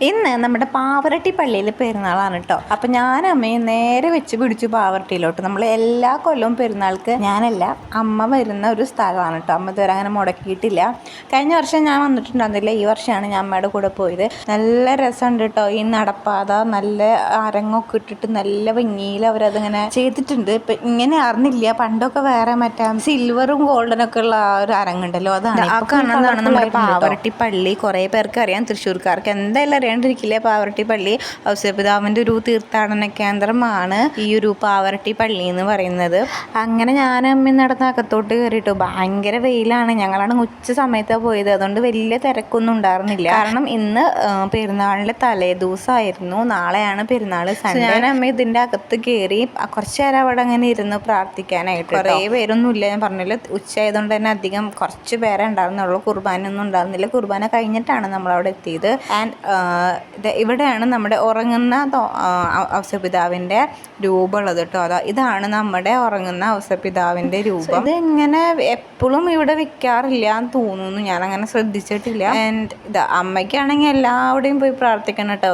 ഇന്ന് നമ്മുടെ പാവറട്ടി പള്ളിയിൽ പെരുന്നാളാണ് കേട്ടോ അപ്പം ഞാൻ അമ്മയെ നേരെ വെച്ച് പിടിച്ചു പാവറട്ടിയിലോട്ട് നമ്മൾ എല്ലാ കൊല്ലവും പെരുന്നാൾക്ക് ഞാനല്ല അമ്മ വരുന്ന ഒരു സ്ഥലമാണ് കേട്ടോ അമ്മ ഇതുവരെ അങ്ങനെ മുടക്കിയിട്ടില്ല. കഴിഞ്ഞ വർഷം ഞാൻ വന്നിട്ടുണ്ടായിരുന്നില്ല. ഈ വർഷമാണ് ഞാൻ അമ്മയുടെ കൂടെ പോയത്. നല്ല രസമുണ്ട് കേട്ടോ ഈ നടപ്പാത നല്ല അരങ്ങൊക്കെ ഇട്ടിട്ട് നല്ല ഭംഗിയിൽ അവരതിങ്ങനെ ചെയ്തിട്ടുണ്ട്. ഇപ്പം ഇങ്ങനെ അറിഞ്ഞില്ല. പണ്ടൊക്കെ വേറെ മറ്റേ സിൽവറും ഗോൾഡനും ഒക്കെ ഉള്ള ആ ഒരു അരങ്ങുണ്ടല്ലോ. അതാണ്. ആ കാണുന്നതാണ് നമ്മുടെ പാവറട്ടി പള്ളി. കുറേ പേർക്ക് അറിയാം. തൃശ്ശൂർക്കാർക്ക്. എന്തായാലും അറിയാണ്ടിരിക്കില്ല പാവറട്ടി പള്ളി ഔസപിതാവിന്റെ ഒരു തീർത്ഥാടന കേന്ദ്രമാണ് ഈ ഒരു പാവറട്ടി പള്ളി എന്ന് പറയുന്നത്. അങ്ങനെ ഞാൻ അമ്മ നടന്ന അകത്തോട്ട് കയറിയിട്ടു. ഭയങ്കര വെയിലാണ്. ഞങ്ങളാണ് ഉച്ച സമയത്താണ് പോയത്. അതുകൊണ്ട് വലിയ തിരക്കൊന്നും ഉണ്ടായിരുന്നില്ല. കാരണം ഇന്ന് പെരുന്നാളിന്റെ തലേ ദിവസമായിരുന്നു നാളെയാണ് പെരുന്നാൾ. സൺഡേ ഞാൻ അമ്മ ഇതിന്റെ അകത്ത് കയറി കുറച്ച് നേരം അവിടെ അങ്ങനെ ഇരുന്ന് പ്രാർത്ഥിക്കാനായിട്ട് കുറേ പേരൊന്നും ഇല്ല ഞാൻ പറഞ്ഞില്ല ഉച്ച ആയതുകൊണ്ട് തന്നെ അധികം കുറച്ച് പേരെ ഉണ്ടായിരുന്നുള്ളൂ. കുർബാനയൊന്നും ഉണ്ടായിരുന്നില്ല. കുർബാന കഴിഞ്ഞിട്ടാണ് നമ്മൾ അവിടെ എത്തിയത് ആൻഡ് ഇവിടെയാണ് നമ്മുടെ ഉറങ്ങുന്ന അവസപിതാവിന്റെ രൂപം ഉള്ളത് ഔസപിതാവിന്റെ രൂപമുള്ളത് കേട്ടോ. അതാ ഇതാണ് നമ്മുടെ ഉറങ്ങുന്ന ഔസപിതാവിന്റെ രൂപം. ഇത് ഇങ്ങനെ എപ്പോഴും ഇവിടെ വെക്കാറില്ല എന്ന് തോന്നുന്നു. ഞാൻ അങ്ങനെ ശ്രദ്ധിച്ചിട്ടില്ല. ആൻഡ് ഇത് അമ്മയ്ക്കാണെങ്കിൽ എല്ലാവിടെയും പോയി പ്രാർത്ഥിക്കണം കേട്ടോ.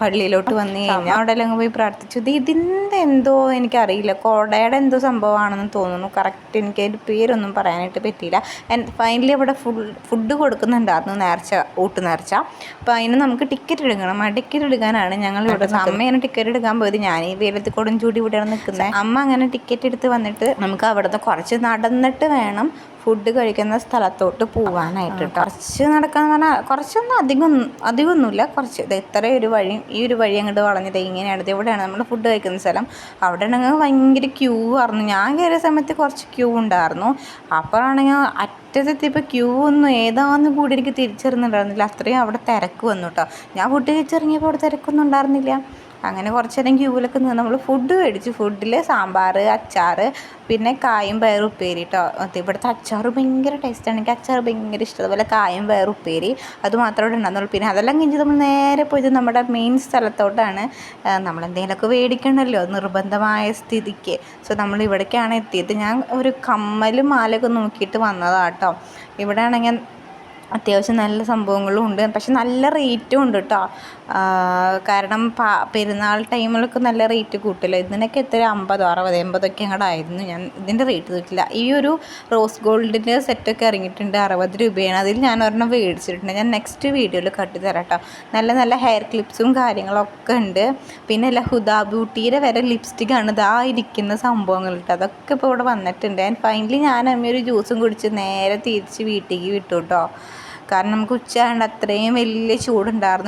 പള്ളിയിലോട്ട് വന്ന് കഴിഞ്ഞാൽ അവിടെ എല്ലാം പോയി പ്രാർത്ഥിച്ചു. ഇത് ഇതിന്റെ എന്തോ എനിക്കറിയില്ല. കോടയുടെ എന്തോ സംഭവമാണെന്ന് തോന്നുന്നു. കറക്റ്റ് എനിക്ക് അതിന്റെ പേരൊന്നും പറയാനായിട്ട് പറ്റിയില്ല. ആൻഡ് ഫൈനലി അവിടെ ഫുൾ ഫുഡ് കൊടുക്കുന്നുണ്ടായിരുന്നു നേർച്ച ഊട്ട് നേർച്ച അപ്പോൾ അതിന് നമുക്ക് ടിക്കറ്റ് എടുക്കണം. ആ ടിക്കറ്റ് എടുക്കാനാണ് ഞങ്ങൾ ഇവിടെ അമ്മ ഇങ്ങനെ ടിക്കറ്റ് എടുക്കാൻ പോയത്. ഞാൻ ഈ വെയിലത്ത് കൊടും ചൂടി ഇവിടെയാണ് നിൽക്കുന്നത് അമ്മ അങ്ങനെ ടിക്കറ്റ് എടുത്ത് വന്നിട്ട് നമുക്ക് അവിടുന്ന് കുറച്ച് നടന്നിട്ട് വേണം ഫുഡ് കഴിക്കുന്ന സ്ഥലത്തോട്ട് പോവാനായിട്ട് കേട്ടോ കുറച്ച് നടക്കാൻ പറഞ്ഞാൽ കുറച്ചൊന്നും അധികം അധികമൊന്നുമില്ല. കുറച്ച് ഇത് ഇത്ര ഒരു വഴി ഈ ഒരു വഴി അങ്ങോട്ട് വളഞ്ഞത് ഇങ്ങനെയാണ്. ഇത് ഇവിടെയാണ് നമ്മൾ ഫുഡ് കഴിക്കുന്ന സ്ഥലം. അവിടെ ആണെങ്കിൽ ഭയങ്കര ക്യൂ ആയിരുന്നു. ഞാൻ കയറിയ സമയത്ത് കുറച്ച് ക്യൂ ഉണ്ടായിരുന്നു. അപ്പോഴാണെങ്കിൽ അറ്റത്തെത്തിയപ്പോൾ ക്യൂ ഒന്നും ഏതാന്ന് കൂടി എനിക്ക് തിരിച്ചറിയുന്നുണ്ടായിരുന്നില്ല അത്രയും അവിടെ തിരക്ക് വന്നു കേട്ടോ ഞാൻ ഫുഡ് കഴിച്ചിറങ്ങിയപ്പോൾ അവിടെ തിരക്കൊന്നും ഉണ്ടായിരുന്നില്ല. അങ്ങനെ കുറച്ച് നേരം ക്യൂവിലൊക്കെ നിന്ന് നമ്മൾ ഫുഡ് മേടിച്ചു. ഫുഡിൽ സാമ്പാർ അച്ചാർ പിന്നെ കായും പയർ ഉപ്പേരി കേട്ടോ ഇവിടുത്തെ അച്ചാർ ഭയങ്കര ടേസ്റ്റാണ് എനിക്ക് അച്ചാർ ഭയങ്കര ഇഷ്ടം. അതുപോലെ കായും പയർ ഉപ്പേരി അത് മാത്രമേ ഉണ്ടാകുന്നുള്ളൂ പിന്നെ അതെല്ലാം കഴിഞ്ഞ് നമ്മൾ നേരെ പോയത് നമ്മുടെ മെയിൻ സ്ഥലത്തോട്ടാണ്. നമ്മൾ എന്തെങ്കിലുമൊക്കെ മേടിക്കണമല്ലോ. നിർബന്ധമായ സ്ഥിതിക്ക്. സോ നമ്മൾ ഇവിടേക്കാണ് എത്തിയത്. ഞാൻ ഒരു കമ്മലും മാലയൊക്കെ നോക്കിയിട്ട് വന്നതാട്ടോ ഇവിടെ ആണെങ്കിൽ അത്യാവശ്യം നല്ല സംഭവങ്ങളും ഉണ്ട്. പക്ഷെ നല്ല റേറ്റും ഉണ്ട് കേട്ടോ കാരണം പാ പെരുന്നാൾ ടൈമിലൊക്കെ നല്ല റേറ്റ് കൂട്ടില്ല ഇതിനൊക്കെ എത്ര? അമ്പതോ അറുപത് എൺപതൊക്കെ അങ്ങോട്ട് ആയിരുന്നു. ഞാൻ ഇതിന്റെ റേറ്റ് നോക്കില്ല ഈ ഒരു റോസ് ഗോൾഡിന്റെ സെറ്റൊക്കെ ഇറങ്ങിയിട്ടുണ്ട്. അറുപത് രൂപയാണ്. അതിൽ ഞാൻ ഒരെണ്ണം മേടിച്ചിട്ടുണ്ട്. ഞാൻ നെക്സ്റ്റ് വീഡിയോയിൽ കട്ട് തരാം കേട്ടോ നല്ല നല്ല ഹെയർ ക്ലിപ്സും കാര്യങ്ങളൊക്കെ ഉണ്ട്. പിന്നെ അല്ല ഹുദാ ബ്യൂട്ടിയുടെ വരെ ലിപ്സ്റ്റിക്കാണ് ഇതാ ഇരിക്കുന്ന സംഭവങ്ങൾ കേട്ടോ അതൊക്കെ ഇപ്പോൾ ഇവിടെ വന്നിട്ടുണ്ട്. ആൻഡ് ഫൈനലി ഞാൻ അമ്മയൊരു ജ്യൂസും കുടിച്ച് നേരെ തിരിച്ച് വീട്ടിലേക്ക് വിട്ടു കേട്ടോ കാരണം നമുക്ക് ഉച്ച ആയതുകൊണ്ട് അത്രയും വലിയ ചൂടുണ്ടായിരുന്നു.